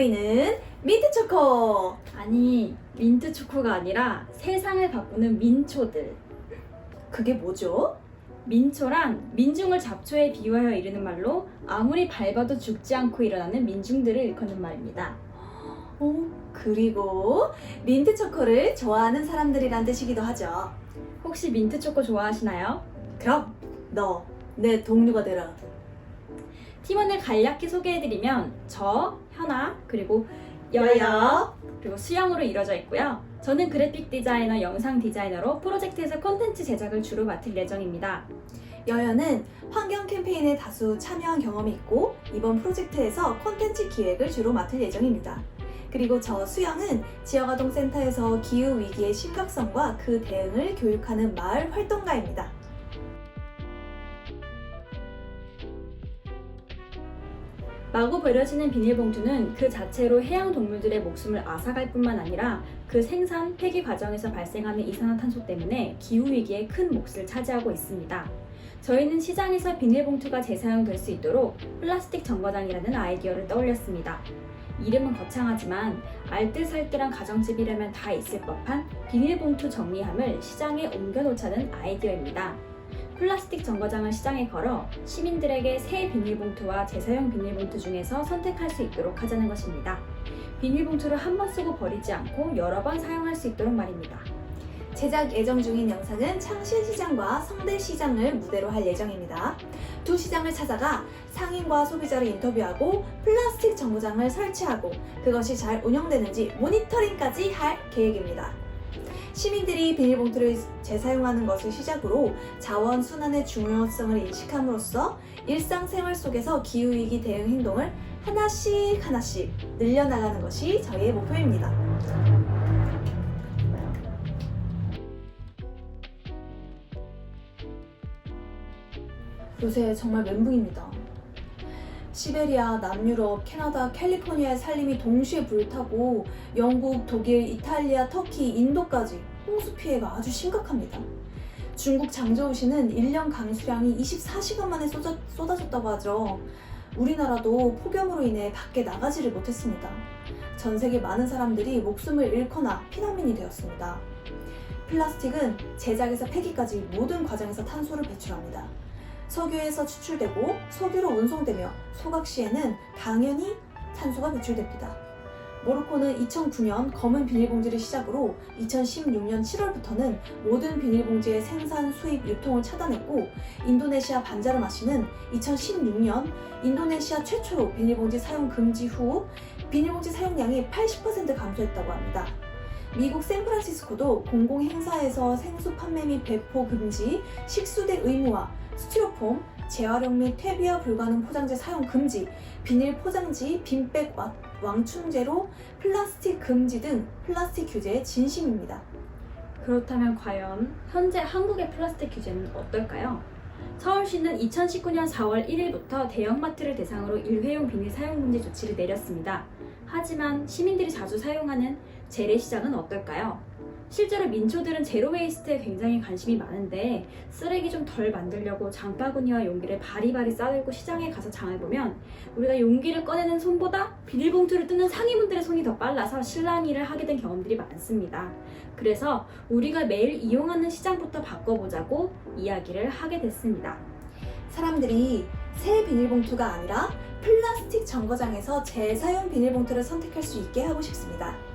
우리는 민트 초코. 아니, 민트 초코가 아니라 세상을 바꾸는 민초들. 그게 뭐죠? 민초란 민중을 잡초에 비유하여 이르는 말로 아무리 밟아도 죽지 않고 일어나는 민중들을 일컫는 말입니다. 어, 그리고 민트 초코를 좋아하는 사람들이란 뜻이기도 하죠. 혹시 민트 초코 좋아하시나요? 그럼 너 내 동료가 되라. 팀원을 간략히 소개해드리면 저, 현아, 그리고 여여. 그리고 수영으로 이루어져 있고요. 저는 그래픽 디자이너, 영상 디자이너로 프로젝트에서 콘텐츠 제작을 주로 맡을 예정입니다. 여여는 환경 캠페인에 다수 참여한 경험이 있고 이번 프로젝트에서 콘텐츠 기획을 주로 맡을 예정입니다. 그리고 저 수영은 지역아동센터에서 기후 위기의 심각성과 그 대응을 교육하는 마을 활동가입니다. 마구 버려지는 비닐봉투는 그 자체로 해양 동물들의 목숨을 앗아갈 뿐만 아니라 그 생산, 폐기 과정에서 발생하는 이산화탄소 때문에 기후위기에 큰 몫을 차지하고 있습니다. 저희는 시장에서 비닐봉투가 재사용될 수 있도록 플라스틱 정거장이라는 아이디어를 떠올렸습니다. 이름은 거창하지만 알뜰살뜰한 가정집이라면 다 있을 법한 비닐봉투 정리함을 시장에 옮겨놓자는 아이디어입니다. 플라스틱 정거장을 시장에 걸어 시민들에게 새 비닐봉투와 재사용 비닐봉투 중에서 선택할 수 있도록 하자는 것입니다. 비닐봉투를 한 번 쓰고 버리지 않고 여러 번 사용할 수 있도록 말입니다. 제작 예정 중인 영상은 창실시장과 성대시장을 무대로 할 예정입니다. 두 시장을 찾아가 상인과 소비자를 인터뷰하고 플라스틱 정거장을 설치하고 그것이 잘 운영되는지 모니터링까지 할 계획입니다. 시민들이 비닐봉투를 재사용하는 것을 시작으로 자원 순환의 중요성을 인식함으로써 일상생활 속에서 기후위기 대응 행동을 하나씩 하나씩 늘려나가는 것이 저희의 목표입니다. 요새 정말 멘붕입니다. 시베리아, 남유럽, 캐나다, 캘리포니아의 산림이 동시에 불타고 영국, 독일, 이탈리아, 터키, 인도까지 홍수 피해가 아주 심각합니다. 중국 장저우시는 1년 강수량이 24시간 만에 쏟아, 쏟아졌다고 하죠. 우리나라도 폭염으로 인해 밖에 나가지를 못했습니다. 전 세계 많은 사람들이 목숨을 잃거나 피난민이 되었습니다. 플라스틱은 제작에서 폐기까지 모든 과정에서 탄소를 배출합니다. 석유에서 추출되고 석유로 운송되며 소각 시에는 당연히 탄소가 배출됩니다. 모로코는 2009년 검은 비닐봉지를 시작으로 2016년 7월부터는 모든 비닐봉지의 생산, 수입, 유통을 차단했고 인도네시아 반자르마시는 2016년 인도네시아 최초로 비닐봉지 사용 금지 후 비닐봉지 사용량이 80% 감소했다고 합니다. 미국 샌프란시스코도 공공 행사에서 생수 판매 및 배포 금지, 식수대 의무화, 스티로폼, 재활용 및 퇴비화 불가능 포장재 사용 금지, 비닐 포장지, 빈백 와- 왕충제로 플라스틱 금지 등 플라스틱 규제에 진심입니다. 그렇다면 과연 현재 한국의 플라스틱 규제는 어떨까요? 서울시는 2019년 4월 1일부터 대형마트를 대상으로 일회용 비닐 사용 금지 조치를 내렸습니다. 하지만 시민들이 자주 사용하는 재래시장은 어떨까요? 실제로 민초들은 제로웨이스트에 굉장히 관심이 많은데 쓰레기 좀 덜 만들려고 장바구니와 용기를 바리바리 싸들고 시장에 가서 장을 보면 우리가 용기를 꺼내는 손보다 비닐봉투를 뜯는 상인분들의 손이 더 빨라서 실랑이를 하게 된 경험들이 많습니다. 그래서 우리가 매일 이용하는 시장부터 바꿔보자고 이야기를 하게 됐습니다. 사람들이 새 비닐봉투가 아니라 플라스틱 정거장에서 재사용 비닐봉투를 선택할 수 있게 하고 싶습니다.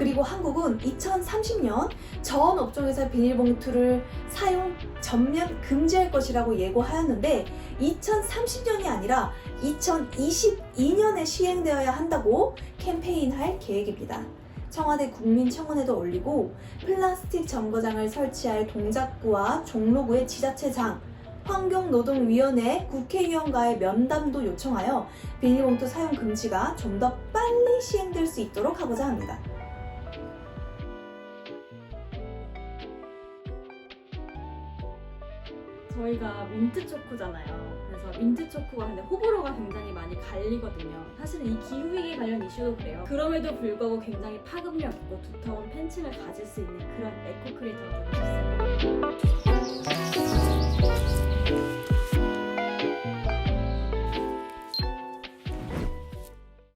그리고 한국은 2030년 전 업종에서 비닐봉투를 사용 전면 금지할 것이라고 예고하였는데 2030년이 아니라 2022년에 시행되어야 한다고 캠페인할 계획입니다. 청와대 국민청원에도 올리고 플라스틱 정거장을 설치할 동작구와 종로구의 지자체장, 환경노동위원회 국회의원과의 면담도 요청하여 비닐봉투 사용 금지가 좀 더 빨리 시행될 수 있도록 하고자 합니다. 저희가 민트 초코잖아요. 그래서 민트 초코가 근데 호불호가 굉장히 많이 갈리거든요. 사실은 이 기후위기 관련 이슈도 그래요. 그럼에도 불구하고 굉장히 파급력 있고 두터운 팬층을 가질 수 있는 그런 에코 크리에이터가 되고 싶어요.